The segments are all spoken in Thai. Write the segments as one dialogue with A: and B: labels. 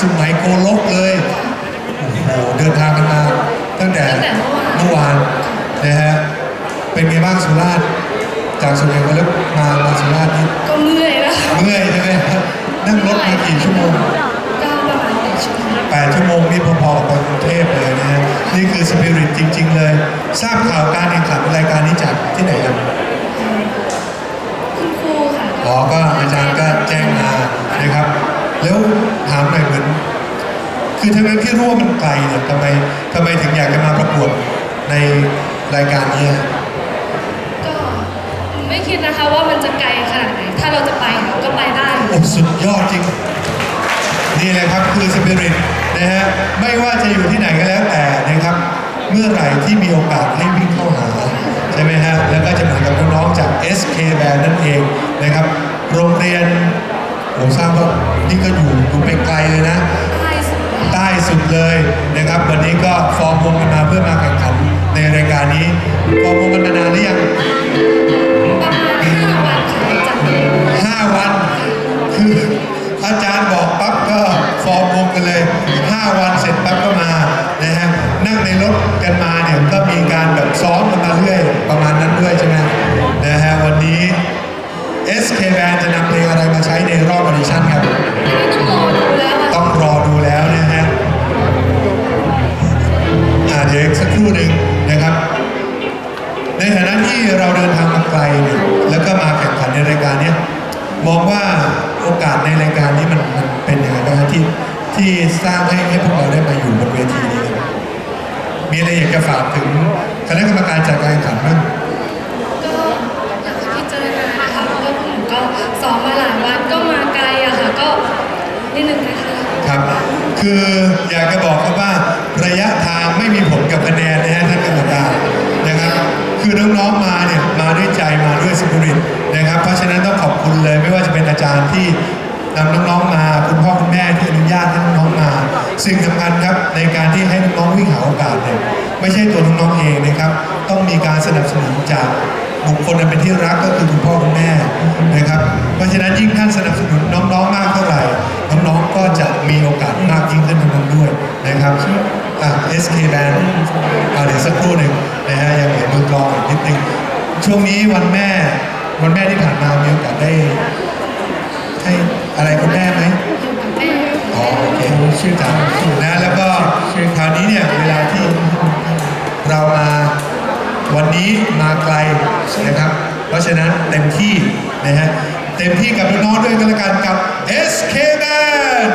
A: สุไหงโกลกเลยโอ้โหเดินทางกันมาตั้งแต่เมื่อวานนะฮะเป็นไงบ้างสุราษฎร์จากสุไหงโกลกมามาสุราษฎร์นี่
B: ก็เมื่อยแล้ว
A: เมื่อยใช่ไหมครับนั่งรถมากี่ชั่วโมง
B: ก็ประมาณแปดชั่วโมง
A: 8ชั่วโมงนี่พอๆกับไปกรุงเทพเลยนะฮะนี่คือสปิริตจริง ๆ เลย ทราบข่าวการแข่งขันรายการนี้จากที่ไหนครับ
B: คุณครูค่ะ
A: อ๋อก็อาจารย์ก็แจ้งมานะครับ แล้วถามหน่อยเหมือน คือทั้งนั้นที่รู้ว่ามันไกลเนี่ยทำไมทำไมถึงอยากจะมาประกวดในรายการนี้อะ
B: ก็ไม่คิดนะคะว่ามันจะไกลขนาดไหน ถ้าเราจะไปก็ไปได้
A: โอ้สุดยอดจริง นี่แหละครับคือสปิริตนะฮะ ไม่ว่าจะอยู่ที่ไหนก็แล้วแต่นะครับ เมื่อไหร่ที่มีโอกาสให้วิ่งเข้าหา ใช่ไหมฮะ แล้วก็จะเหมือนกับน้องๆจาก SK Band นั่นเองนะครับ โรงเรียน ผมทราบว่านี่ก็อยู่อยู่ไปไกลเลยนะ
B: ได้สุด
A: ใต้สุดเลยนะครับ วันนี้ก็ฟอร์มวงกันมาเพื่อมาแข่งขันในรายการนี้ฟอร์มวงกันมานานหรือยัง
B: ประมาณห้าวันค่ะจาก
A: ห้าวัน คืออาจารย์บอกปั๊บก็ฟอร์มวงกันเลย5วันเสร็จปั๊บก็มานะฮะนั่งในรถกันมาเนี่ยก็มีการแบบซ้อมกันมาเรื่อยประมาณนั้นด้วยใช่ไหมนะฮะวันนี้ SK Band จะนำเพลงอะไรมาใช้ในรอบออดิชั่นครับ
B: อันนี้ต้องรอดูแล้วอะ
A: ต้องรอดูแล้วนะฮะอ่าเดี๋ยวอีกสักครู่หนึ่งนะครับ ในฐานะที่เราเดินทางมาไกลเนี่ยแล้วก็มาแข่งขันในรายการเนี้ยมองว่าโอกาสในรายการนี้มันมันเป็นยังไงบ้างครับที่ที่สร้างให้ให้พวกเราได้มาอยู่บนเวทีนี้ครับมีอะไรอยากจะฝากถึงคณะกรรมการจัดการแข่งขันบ้าง
B: ก็อยากจะพิจารณานะคะเพราะว่าพว ก็ซ้อมมาหลายวันก็มาไกลอะค่ะก็นิดนึงนะคะ
A: ครับ คืออยากจะบอกครับว่าระยะทางไม่มีผลกับคะแนนนะฮะท่านกรรมการนะครับ คือน้องๆมาเนี่ยมาด้วยใจมาด้วยสปิริตนะครับ เพราะฉะนั้นต้องขอบคุณเลยไม่ว่าจะเป็นอาจารย์ที่นำน้องๆมาคุณพ่อคุณแม่ที่อนุญาตให้น้องๆมา สิ่งสำคัญครับในการที่ให้น้องๆวิ่งหาโอกาสเนี่ยไม่ใช่ตัวน้องๆเองนะครับ ต้องมีการสนับสนุนจากบุคคลอันเป็นที่รักก็คือคุณพ่อคุณแม่ นะครับ เพราะฉะนั้นยิ่งท่านสนับสนุนน้องๆมากเท่าไหร่ น้องๆก็จะมีโอกาสมากยิ่งขึ้นเท่านั้นด้วยนะครับอะ SK Band อะเดี๋ยวสักครู่หนึ่งนะฮะยังเห็นมือกลองอีกนิดนึงช่วงนี้วันแม่วันแม่ที่ผ่านมามีโอกาสได้ให้อะไรคุณแม่ไหม
B: อยู่กับแม่
A: อ๋อโอเคชื่อจังนะแล้วก็คราวนี้เนี่ยเวลาที่เรามาวันนี้มาไกลนะครับ เพราะฉะนั้นเต็มที่นะฮะ เต็มที่กับน้องๆด้วยกันละกันกับ SK Band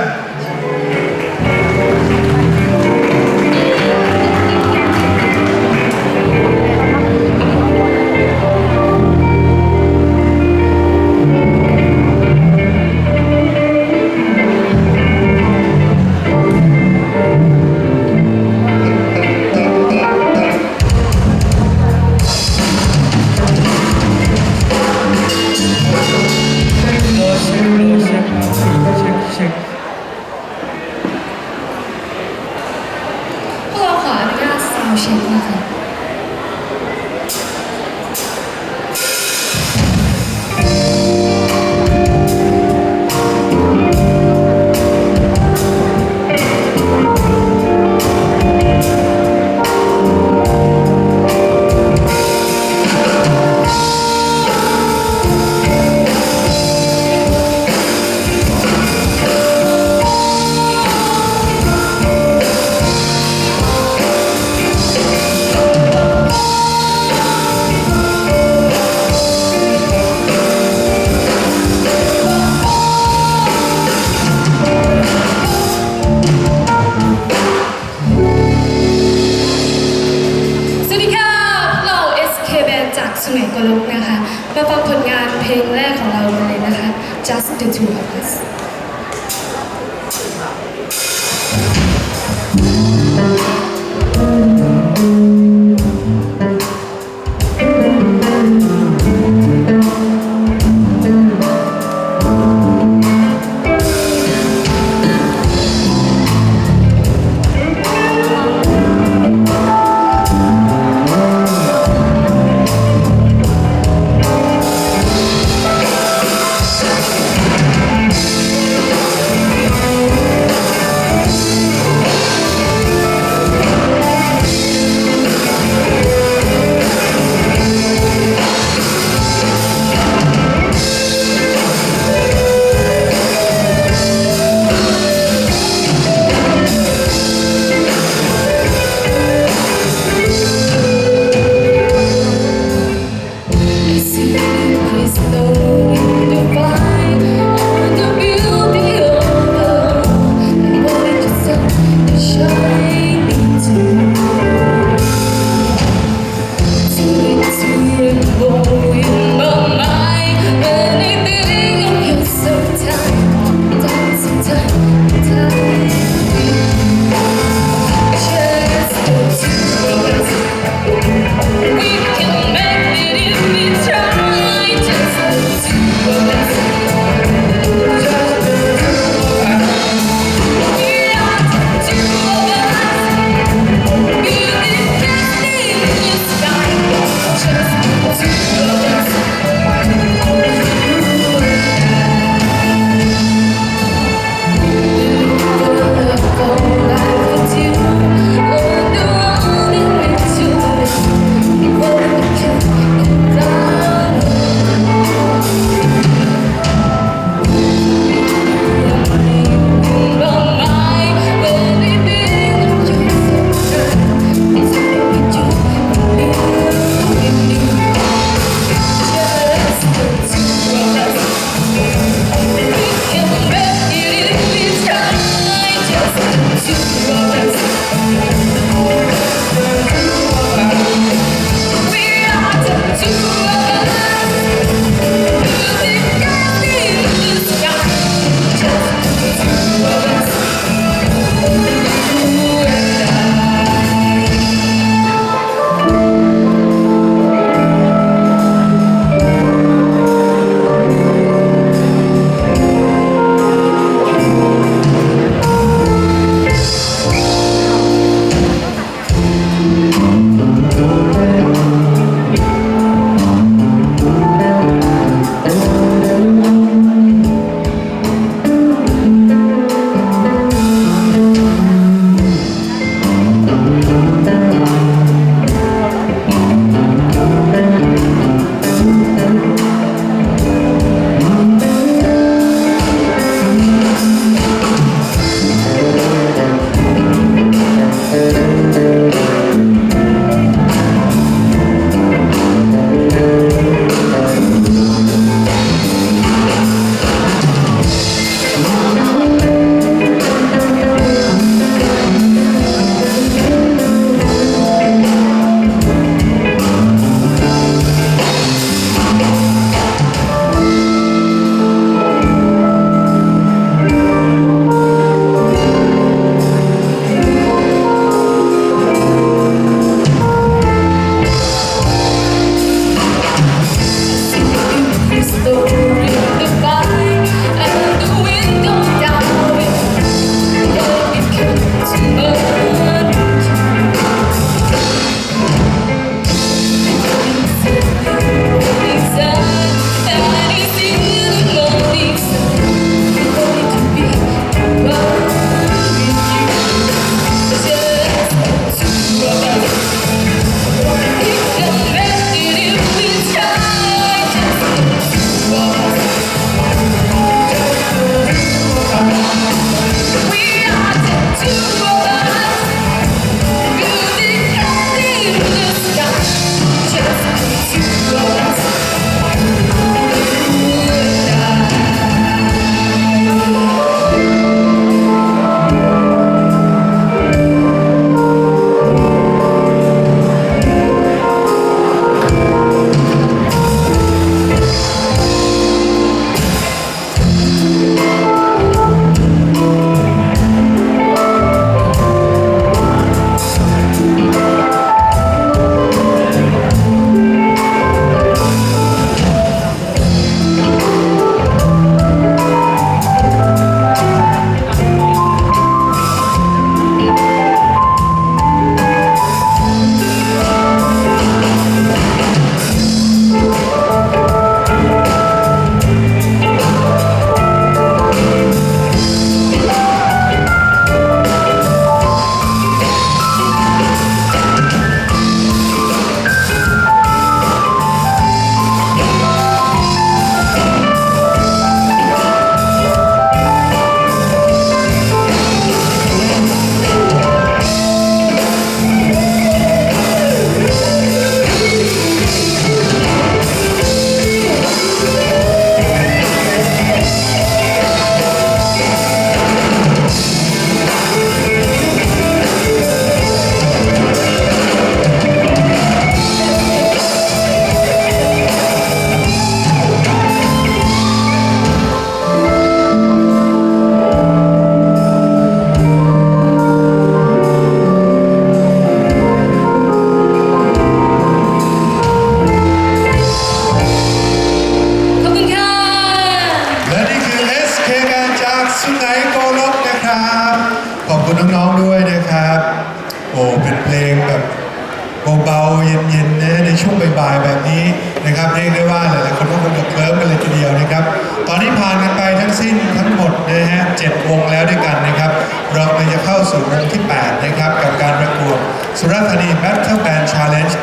A: วงบ่ายๆแบบนี้นะครับเรียกได้ว่าหลายๆคนก็คงจะเคลิ้มกันเลยทีเดียวนะครับ ตอนนี้ผ่านกันไปทั้งสิ้นทั้งหมดนะฮะเจ็ดวงแล้วด้วยกันนะครับ เรากำลังจะเข้าสู่วงที่ 8 นะครับ กับการประกวดสุราษฎร์ธานี Battle Band Challenge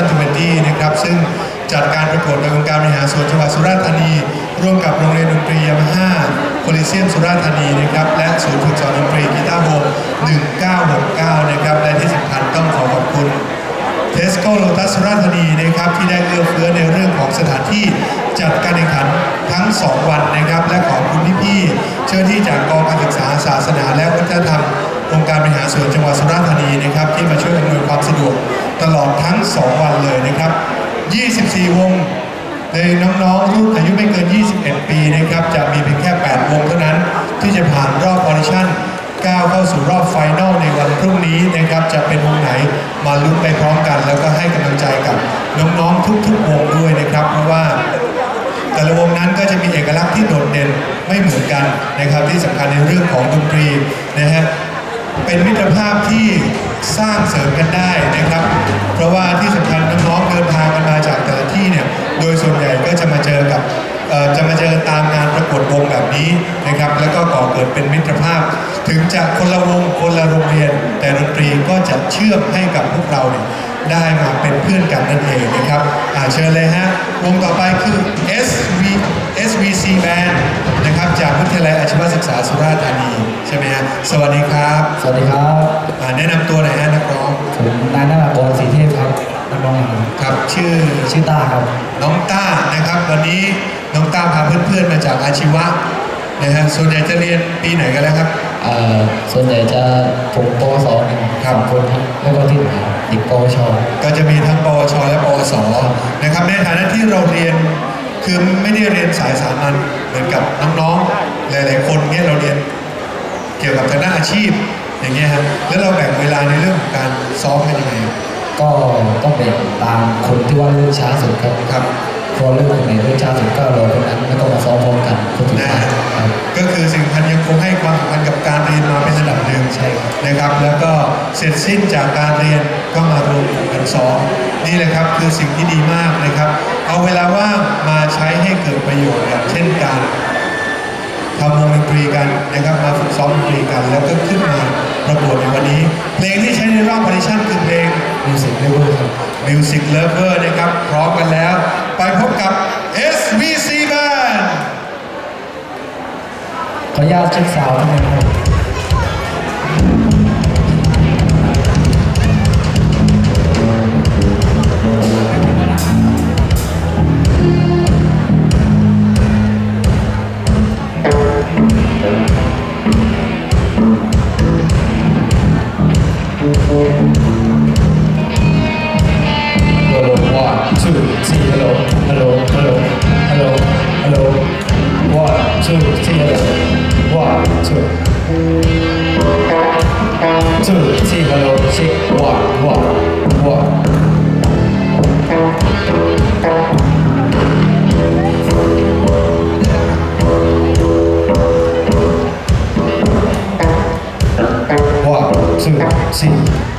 A: 2020 นะครับ ซึ่งจัดการประกวดโดยองค์การบริหารส่วนจังหวัดสุราษฎร์ธานี ร่วมกับโรงเรียนดนตรียามาฮ่าโคลิเซียมสุราษฎร์ธานีนะครับและศูนย์ฝึกสอนดนตรีกีตาร์วง1969 นะครับและที่สำคัญต้องขอขอบคุณ เทสโก้โลตัสราชธานีนะครับที่ได้เอื้อเฟื้อในเรื่องของสถานที่จัดการแข่งขันทั้ง 2 วันนะครับ และขอบคุณพี่ๆเจ้าหน้าที่จากกองการศึกษาศาสนา และวัฒนธรรมองค์การบริหารส่วนจังหวัดสุราษฎร์ธานีนะครับที่มาช่วยอำนวยความสะดวกตลอดทั้ง 2 วันเลยนะครับ 24 วงในน้องๆรุ่นอายุไม่เกิน 21 ปีนะครับจะมีเพียงแค่ 8 วงเท่านั้นที่จะผ่านรอบออดิชั่น ก้าวเข้าสู่รอบไฟนอลในวันพรุ่งนี้นะครับจะเป็นวงไหนมาลุ้นไปพร้อมกัน แล้วก็ให้กำลังใจกับน้องๆทุกๆวงด้วยนะครับ เพราะว่าแต่ละวงนั้นก็จะมีเอกลักษณ์ที่โดดเด่นไม่เหมือนกันนะครับที่สำคัญในเรื่องของดนตรีนะฮะเป็นมิตรภาพที่สร้างเสริมกันได้นะครับ เชื่อมให้กับพวกเราเนี่ยได้มาเป็นเพื่อนกันนั่นเองนะครับอ่าเชิญเลยฮะวงต่อไปคือ SV SVC Band นะครับจากวิทยาลัยอาชีวศึกษาสุราษฎร์ธานีใช่ไหมฮะสวัสดีครับ
C: สวัสดีครับ
A: อ่าแนะนำตัวหน่อยฮะนักร้อง
C: ผมนายนารากรศรีเทพครับนักร้องนำ
A: ครับชื่อ
C: ชื่อต้าครับ
A: น้องต้านะครับวันนี้น้องต้าพาเพื่อนๆมาจากอาชีวะนะฮะส่วนใหญ่จะเรียนปีไหนกันแล้วครับ
C: เอ่อ ส่วนใหญ่จะผมปวสหนึ่ง
A: ครับ
C: สองคนครับแล้วก็ที่เหลือเด็กปวช
A: ก็จะมีทั้งปวช และปวสนะครับในฐานะที่เราเรียนคือไม่ได้เรียนสายสามัญเหมือนกับน้องๆหลายๆคนเนี่ยเราเรียนเกี่ยวกับทางด้านอาชีพอย่างเงี้ยครับแล้วเราแบ่งเวลาในเรื่องของการซ้อมกันยังไง
C: ก็ต้องเป็นตามคนที่ว่าเริ่มช้าสุดครับ
A: ครับ
C: พอเริ่มคนไหนเริ่มช้าสุดก็รอคนนั้นแล้วก็มาซ้อมพร้อมกันคนสุด
A: นะ
C: ท้าย
A: ฮะ
C: ครับ
A: ก็คือสิ่งสำคัญยังคงให้ความสำคัญกับการเรียนมาเป็นระดับหนึ่ง
C: ใช่ครับ
A: นะครับ แล้วก็เสร็จสิ้นจากการเรียนก็มารวมกลุ่มกันซ้อมนี่แหละครับคือสิ่งที่ดีมากนะครับ เอาเวลาว่างมาใช้ให้เกิดประโยชน์อย่างเช่นการทำวงดนตรีกันนะครับมาฝึกซ้อมดนตรีกัน แล้วก็ขึ้นมาประกวดในวันนี้ เพลงที่ใช้ในรอบออดิชั่นคือเพลง
C: มิวสิกเลเวลครับ
A: Music Lover นะครับ พร้อมกันแล้ว ไปพบกับ SVC Band
C: ขออนุญาตเช็คซาวด์ทุกคนครับ three, hello, hello, hello, hello, hello. One, two, three, hello. One, two. Two, three, hello, check. One, one, one. One, two, three.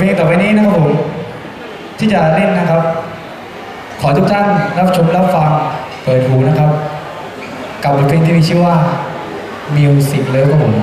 C: เพลงต่อไปนี้นะครับผม ที่จะเล่นนะครับ ขอทุกท่านรับชมรับฟังเปิดหูนะครับ กับบทเพลงที่มีชื่อว่า Music Love ครับผม